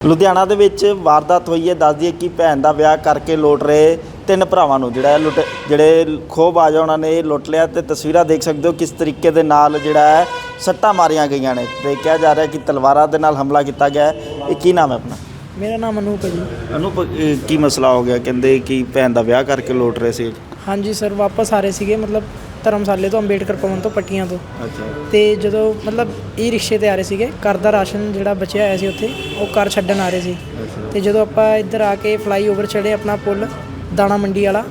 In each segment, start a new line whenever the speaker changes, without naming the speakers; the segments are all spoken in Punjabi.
ਲੁਧਿਆਣਾ ਦੇ ਵਿੱਚ ਵਾਰਦਾਤ ਹੋਈ ਹੈ। ਦੱਸ ਦਈਏ ਕਿ ਭੈਣ ਦਾ ਵਿਆਹ ਕਰਕੇ ਲੋਟ ਰਹੇ ਤਿੰਨ ਭਰਾਵਾਂ ਨੂੰ ਜਿਹੜਾ ਹੈ ਲੁੱਟ ਜਿਹੜੇ ਖੋਹਬਾਜ਼ ਆ ਉਹਨਾਂ ਨੇ ਲੁੱਟ ਲਿਆ ਤੇ ਤਸਵੀਰਾਂ ਦੇਖ ਸਕਦੇ ਹੋ ਕਿਸ ਤਰੀਕੇ ਦੇ ਨਾਲ ਜਿਹੜਾ ਹੈ ਸੱਟਾਂ ਮਾਰੀਆਂ ਗਈਆਂ ਨੇ ਤੇ ਕਿਹਾ ਜਾ ਰਿਹਾ ਕਿ ਤਲਵਾਰਾਂ ਦੇ ਨਾਲ ਹਮਲਾ ਕੀਤਾ ਗਿਆ ਹੈ। ਇਹ ਕੀ ਨਾਮ ਹੈ ਆਪਣਾ?
ਮੇਰਾ ਨਾਮ ਅਨੂਪ ਹੈ ਜੀ।
ਅਨੂਪ ਇਹ ਕੀ ਮਸਲਾ ਹੋ ਗਿਆ? ਕਹਿੰਦੇ ਕਿ ਭੈਣ ਦਾ ਵਿਆਹ ਕਰਕੇ ਲੋਟ ਰਹੇ ਸੀ।
ਹਾਂਜੀ ਸਰ ਵਾਪਸ ਆ ਰਹੇ ਸੀਗੇ। ਮਤਲਬ ਧਰਮਸਾਲੇ ਤੋਂ ਅੰਬੇਡਕਰ ਭਵਨ ਤੋਂ ਪੱਟੀਆਂ ਤੋਂ।
ਅੱਛਾ।
ਤੇ ਜਦੋਂ ਮਤਲਬ ਈ ਰਿਕਸ਼ੇ ਤੇ ਆ ਰਹੇ ਸੀਗੇ ਘਰ ਦਾ ਰਾਸ਼ਨ ਜਿਹੜਾ ਬਚਿਆ ਹੋਇਆ ਸੀ ਉੱਥੇ ਉਹ ਘਰ ਛੱਡਣ ਆ ਰਹੇ ਸੀ। ਤੇ ਜਦੋਂ ਆਪਾਂ ਇੱਧਰ ਆ ਕੇ ਫਲਾਈਓਵਰ ਚੜੇ ਆਪਣਾ ਪੁਲ ਦਾਣਾ ਮੰਡੀ ਵਾਲਾ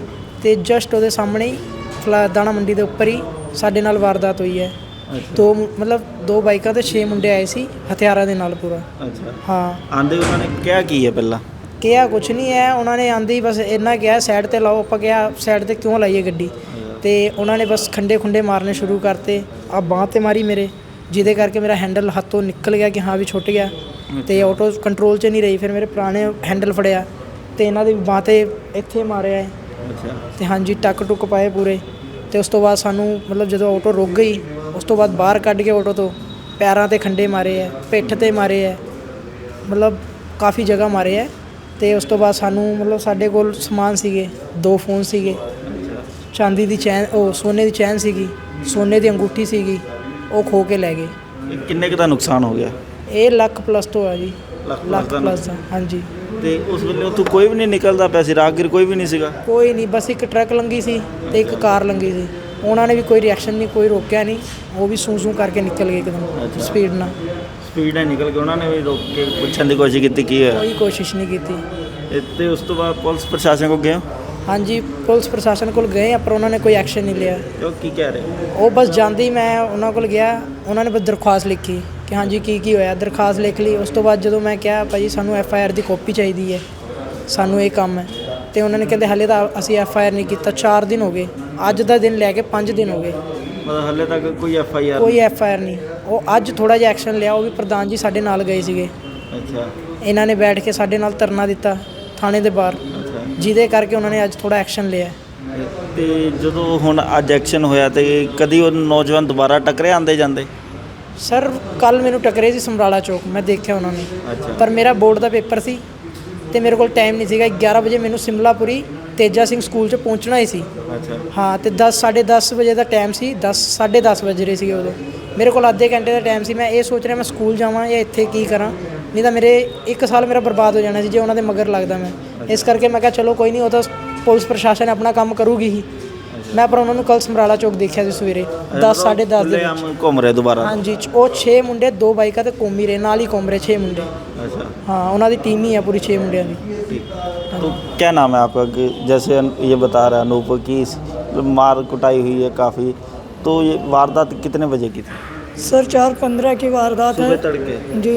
ਤੇ ਜਸਟ ਉਹਦੇ ਸਾਹਮਣੇ ਹੀ ਫਲਾ ਦਾਣਾ ਮੰਡੀ ਦੇ ਉੱਪਰ ਹੀ ਸਾਡੇ ਨਾਲ ਵਾਰਦਾਤ ਹੋਈ ਹੈ। ਦੋ ਮੁ- ਮਤਲਬ ਦੋ ਬਾਈਕਾਂ ਤੇ 6 ਮੁੰਡੇ ਆਏ ਸੀ ਹਥਿਆਰਾਂ ਦੇ ਨਾਲ ਪੂਰਾ।
ਅੱਛਾ।
ਹਾਂ।
ਆਂਦੇ ਉਹਨਾਂ ਨੇ ਕਿਹਾ ਕੀ ਹੈ ਪਹਿਲਾਂ?
ਕਿਹਾ ਕੁਛ ਨਹੀਂ ਹੈ ਉਹਨਾਂ ਨੇ ਆਂਦੇ ਹੀ ਬਸ ਇੰਨਾ ਕਿਹਾ ਸਾਈਡ ਤੇ ਲਾਓ ਆਪਾਂ ਕਿਹਾ ਸਾਈਡ ਤੇ ਕਿਉਂ ਲਾਈਏ ਗੱਡੀ? ਤੇ ਉਹਨਾਂ ਨੇ ਬਸ ਖੰਡੇ ਖੁੰਡੇ ਮਾਰਨੇ ਸ਼ੁਰੂ ਕਰਤੇ। ਆ ਬਾਂਹ ਤੇ ਮਾਰੀ ਮੇਰੇ ਜਿਹਦੇ ਕਰਕੇ ਮੇਰਾ ਹੈਂਡਲ ਹੱਥੋਂ ਨਿਕਲ ਗਿਆ ਕਿ ਹਾਂ ਵੀ ਛੁੱਟ ਗਿਆ। ਤੇ ਆਟੋ ਕੰਟਰੋਲ 'ਚ ਨਹੀਂ ਰਹੀ ਫਿਰ ਮੇਰੇ ਪੁਰਾਣੇ ਹੈਂਡਲ ਫੜਿਆ। ਤੇ ਇਹਨਾਂ ਦੀ ਬਾਂਹ ਤੇ ਇੱਥੇ ਮਾਰਿਆ ਹੈ
ਅੱਛਾ।
ਤੇ ਹਾਂਜੀ ਟੱਕ ਟੁੱਕ ਪਾਏ ਪੂਰੇ। ਤੇ ਉਸ ਤੋਂ ਬਾਅਦ ਸਾਨੂੰ ਮਤਲਬ ਜਦੋਂ ਆਟੋ ਰੁਕ ਗਈ ਉਸ ਤੋਂ ਬਾਅਦ ਬਾਹਰ ਕੱਢ ਕੇ ਆਟੋ ਤੋਂ ਪੈਰਾਂ ਤੇ ਖੰਡੇ ਮਾਰੇ ਐ ਪਿੱਠ ਤੇ ਮਾਰੇ ਐ ਮਤਲਬ ਕਾਫੀ ਜਗ੍ਹਾ ਮਾਰੇ ਐ ਤੇ ਉਸ ਤੋਂ ਬਾਅਦ ਸਾਨੂੰ ਮਤਲਬ ਸਾਡੇ ਕੋਲ ਸਮਾਨ ਸੀਗੇ ਦੋ ਫੋਨ ਸੀਗੇ। ਚਾਂਦੀ ਦੀ ਚੈਨ ਉਹ ਸੋਨੇ ਦੀ ਚੈਨ ਸੀਗੀ ਸੋਨੇ ਦੀ ਅੰਗੂਠੀ ਸੀਗੀ ਉਹ ਖੋ ਕੇ ਲੈ ਗਏ।
ਇਹ ਕਿੰਨੇ ਕੁ ਦਾ ਨੁਕਸਾਨ ਹੋ ਗਿਆ?
ਇਹ ਲੱਖ ਪਲੱਸ ਤੋਂ ਆ ਜੀ।
ਲੱਖ plus
ਲੱਖ
ਦਾ
ਪਲੱਸ ਦਾ ਹਾਂਜੀ।
ਤੇ ਉਸ ਵੇਲੇ ਉੱਥੋਂ ਕੋਈ ਵੀ ਨਹੀਂ ਨਿਕਲਦਾ ਪਿਆ ਸੀ ਰਾਹਗੀਰ ਕੋਈ ਵੀ ਨਹੀਂ ਸੀਗਾ?
ਕੋਈ ਨਹੀਂ ਬਸ ਇੱਕ ਟਰੱਕ ਲੰਗੀ ਸੀ ਤੇ ਇੱਕ ਕਾਰ ਲੰਗੀ ਸੀ। ਉਹਨਾਂ ਨੇ ਵੀ ਕੋਈ ਰਿਐਕਸ਼ਨ ਨਹੀਂ ਕੋਈ ਰੋਕਿਆ ਨਹੀਂ। ਉਹ ਵੀ ਸੂ ਸੂ ਕਰਕੇ ਨਿਕਲ ਗਏ ਇੱਕਦਮ। ਸਪੀਡ ਨਾਲ।
ਸਪੀਡ ਨਾਲ ਨਿਕਲ ਕੇ ਉਹਨਾਂ ਨੇ ਵੀ ਰੋਕ ਕੇ ਪੁੱਛਣ ਦੀ ਕੋਸ਼ਿਸ਼ ਕੀਤੀ ਕੀ ਹੋਇਆ?
ਕੋਈ ਕੋਸ਼ਿਸ਼ ਨਹੀਂ ਕੀਤੀ।
ਇਹ ਤੇ ਉਸ ਤੋਂ ਬਾਅਦ ਪੁਲਿਸ ਪ੍ਰਸ਼ਾਸਨ ਕੋ ਗਏ ਹੋ?
ਹਾਂਜੀ ਪੁਲਿਸ ਪ੍ਰਸ਼ਾਸਨ ਕੋਲ ਗਏ ਆ ਪਰ ਉਹਨਾਂ ਨੇ ਕੋਈ ਐਕਸ਼ਨ ਨਹੀਂ ਲਿਆ।
ਉਹ ਕੀ ਕਹਿ ਰਹੇ?
ਉਹ ਬਸ ਜਾਂਦੇ ਹੀ ਮੈਂ ਉਹਨਾਂ ਕੋਲ ਗਿਆ ਉਹਨਾਂ ਨੇ ਬਸ ਦਰਖਾਸਤ ਲਿਖੀ ਕਿ ਹਾਂਜੀ ਕੀ ਕੀ ਹੋਇਆ? ਦਰਖਾਸਤ ਲਿਖ ਲਈ ਉਸ ਤੋਂ ਬਾਅਦ ਜਦੋਂ ਮੈਂ ਕਿਹਾ ਭਾਜੀ ਸਾਨੂੰ ਐਫ ਆਈ ਆਰ ਦੀ ਕਾਪੀ ਚਾਹੀਦੀ ਹੈ। ਸਾਨੂੰ ਇਹ ਕੰਮ ਹੈ। ਤੇ ਉਹਨਾਂ ਨੇ ਕਹਿੰਦੇ ਹਲੇ ਤਾਂ ਅਸੀਂ ਐਫ ਆਈ ਆਰ ਨਹੀਂ ਕੀਤਾ 4 ਦਿਨ ਹੋ ਗਏ। ਅੱਜ ਦਾ ਦਿਨ ਲੈ ਕੇ 5 ਦਿਨ ਹੋ ਗਏ।
ਮਤਲਬ ਹੱਲੇ ਤੱਕ ਕੋਈ ਐਫ ਆਈ ਆਰ
ਕੋਈ ਐਫ ਆਈ ਆਰ ਨਹੀਂ। ਉਹ ਅੱਜ ਥੋੜਾ ਜਿਹਾ ਐਕਸ਼ਨ ਲਿਆ ਉਹ ਵੀ ਪ੍ਰਧਾਨ ਜੀ ਸਾਡੇ ਨਾਲ ਗਏ ਸੀਗੇ।
ਅੱਛਾ।
ਇਹਨਾਂ ਨੇ ਬੈਠ ਕੇ ਸਾਡੇ ਨਾਲ ਧਰਨਾ ਦਿੱਤਾ ਥਾਣੇ ਦੇ ਬਾਹਰ। ਜਿਹਦੇ ਕਰਕੇ ਉਹਨਾਂ ਨੇ ਅੱਜ ਥੋੜਾ ਐਕਸ਼ਨ ਲਿਆ
ਤੇ ਜਦੋਂ ਹੁਣ ਅੱਜ ਐਕਸ਼ਨ ਹੋਇਆ ਤੇ ਕਦੀ ਉਹ ਨੌਜਵਾਨ ਦੁਬਾਰਾ ਟਕਰੇ ਆਂਦੇ ਜਾਂਦੇ?
ਸਰ ਕੱਲ ਮੈਨੂੰ ਟਕਰੇ ਸੀ ਸਮਰਾਲਾ ਚੌਕ ਮੈਂ ਦੇਖਿਆ ਉਹਨਾਂ ਨੂੰ। ਪਰ ਮੇਰਾ ਬੋਰਡ ਦਾ ਪੇਪਰ ਸੀ ਤੇ ਮੇਰੇ ਕੋਲ ਟਾਈਮ ਨਹੀਂ ਸੀਗਾ। 11 ਵਜੇ ਮੈਨੂੰ ਸਿਮਲਾਪੁਰੀ ਤੇਜਾ ਸਿੰਘ ਸਕੂਲ 'ਚ ਪਹੁੰਚਣਾ ਹੀ ਸੀ।
ਅੱਛਾ।
ਹਾਂ ਤੇ 10 10:30 ਵਜੇ ਦਾ ਟਾਈਮ ਸੀ 10 10:30 ਵਜ ਰਹੇ ਸੀਗੇ ਉਦੋਂ। ਮੇਰੇ ਕੋਲ ਅੱਧੇ ਘੰਟੇ ਦਾ ਟਾਈਮ ਸੀ। ਮੈਂ ਇਹ ਸੋਚ ਰਿਹਾ ਮੈਂ ਸਕੂਲ ਜਾਵਾਂ ਜਾਂ ਇੱਥੇ ਕੀ ਕਰਾਂ। ਨਹੀਂ ਤਾਂ ਮੇਰੇ ਇੱਕ ਸਾਲ ਮੇਰਾ ਬਰਬਾਦ ਹੋ ਜਾਣਾ ਸੀ ਜੇ ਉਹਨਾਂ ਦੇ ਮਗਰ ਲੱਗਦਾ ਮੈਂ। ਇਸ ਕਰਕੇ ਮੈਂ ਕਿਹਾ ਚਲੋ ਕੋਈ ਨਹੀਂ ਉਹ ਤਾਂ ਪੁਲਿਸ ਪ੍ਰਸ਼ਾਸਨ ਆਪਣਾ ਕੰਮ ਕਰੂਗੀ ਹੀ ਮੈਂ ਪਰ ਉਹਨਾਂ ਨੂੰ ਕੱਲ ਸਮਰਾਲਾ ਚੌਕ ਦੇਖਿਆ ਸੀ ਸਵੇਰੇ 10 10:30 ਦੇ ਵਿੱਚ
ਖੁੱਲ੍ਹੇਆਮ ਘੁੰਮ ਰਹੇ ਦੁਬਾਰਾ
ਹਾਂਜੀ ਚ- ਉਹ 6 ਮੁੰਡੇ ਦੋ ਬਾਈਕਾਂ ਤੇ ਘੁੰਮ ਹੀ ਰਹੇ ਨਾਲ ਹੀ ਘੁੰਮ ਰਹੇ 6 ਮੁੰਡੇ
अच्छा
ਹਾਂ ਉਹਨਾਂ ਦੀ ਟੀਮ ਹੀ ਆ ਪੂਰੀ 6 ਮੁੰਡਿਆਂ ਦੀ
ठीक तो क्या नाम है आपका कि जैसे अन- ये बता रहा है अनूप की इस- मार कुटाई हुई है काफ़ी तो ये वारदात कितने बजे की थी
सर चार पंद्रह की वारदात
सुबह तड़के
जी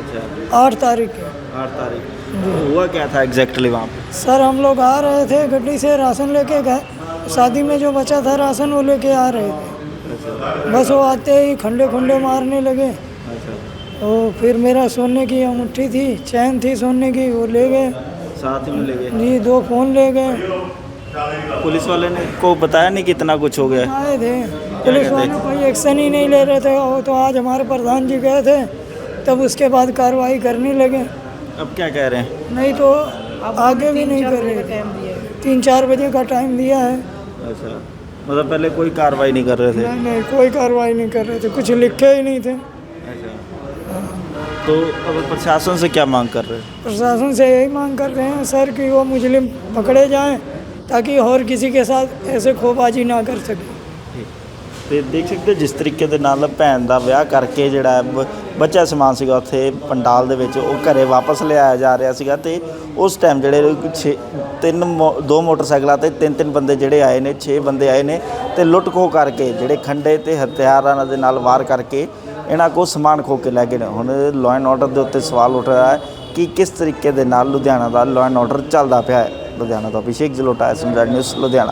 अच्छा
आठ तारीख की
आठ तारीख हुआ क्या था एग्जैक्टली वहाँ पे?
सर हम लोग आ रहे थे गड्डी से राशन लेके गए शादी में जो बचा था राशन वो लेके आ रहे थे। बस वो आते ही खंडे खुंडे मारने लगे। तो फिर मेरा सोने की अंगूठी थी चैन थी सोने की वो ले गए।
साथ में ले गए?
जी दो फ़ोन ले गए।
पुलिस वाले ने को बताया नहीं कितना कुछ हो गया?
आए थे। पुलिस वाले कोई एक्शन ही नहीं ले रहे थे। वो तो आज हमारे प्रधान जी गए थे तब उसके बाद कार्रवाई करने लगे।
अब क्या कह रहे हैं?
नहीं तो आगे भी नहीं कर रहे थे तीन चार बजे का टाइम दिया है।
अच्छा मतलब पहले कोई कार्रवाई नहीं कर रहे थे?
नहीं नहीं कोई कार्रवाई नहीं कर रहे थे कुछ लिखे ही नहीं थे।
अच्छा। तो अब प्रशासन से क्या मांग कर रहे हैं?
प्रशासन से यही मांग कर रहे हैं सर कि वो मुजरिम पकड़े जाएँ ताकि और किसी के साथ ऐसे खोबाजी ना कर सके।
ਤੇ ਦੇਖ ਸਕਦੇ ਹੋ ਜਿਸ ਤਰੀਕੇ ਦੇ ਨਾਲ ਭੈਣ ਦਾ ਵਿਆਹ ਕਰਕੇ ਜਿਹੜਾ ਬ- ਬੱਚਾ ਸਮਾਨ ਸੀਗਾ ਉੱਥੇ ਪੰਡਾਲ ਦੇ ਵਿੱਚ, ਉਹ ਘਰੇ ਵਾਪਸ ਲਿਆਇਆ ਜਾ ਰਿਹਾ ਸੀਗਾ ਤੇ ਉਸ ਟਾਈਮ ਜਿਹੜੇ ਛੇ, ਤਿੰਨ ਮੋ- ਦੋ ਮੋਟਰਸਾਈਕਲਾਂ ਤੇ ਤਿੰਨ ਤਿੰਨ ਬੰਦੇ ਜਿਹੜੇ ਆਏ ਨੇ 6 ਬੰਦੇ ਆਏ ਨੇ ਤੇ ਲੁੱਟ ਖੋਹ ਕਰਕੇ ਜਿਹੜੇ ਖੰਡੇ ਤੇ ਹਥਿਆਰਾਂ ਦੇ ਨਾਲ ਵਾਰ ਕਰਕੇ ਇਹਨਾਂ ਕੋਲ ਸਮਾਨ ਖੋ ਕੇ ਲੈ ਗਏ ਨੇ। ਹੁਣ ਲਾਅ ਐਂਡ ਆਰਡਰ ਦੇ ਉੱਤੇ ਸਵਾਲ ਉੱਠ ਰਿਹਾ ਹੈ ਕਿ ਕਿਸ ਤਰੀਕੇ ਦੇ ਨਾਲ ਲੁਧਿਆਣਾ ਦਾ ਲਾਅ ਐਂਡ ਆਰਡਰ ਚੱਲਦਾ ਪਿਆ ਹੈ। ਲੁਧਿਆਣਾ ਤੋਂ ਅਭਿਸ਼ੇਕ ਜਲੋਟਾ ਐਸਐਮ ਨਿਊਜ਼ ਲੁਧਿਆਣਾ।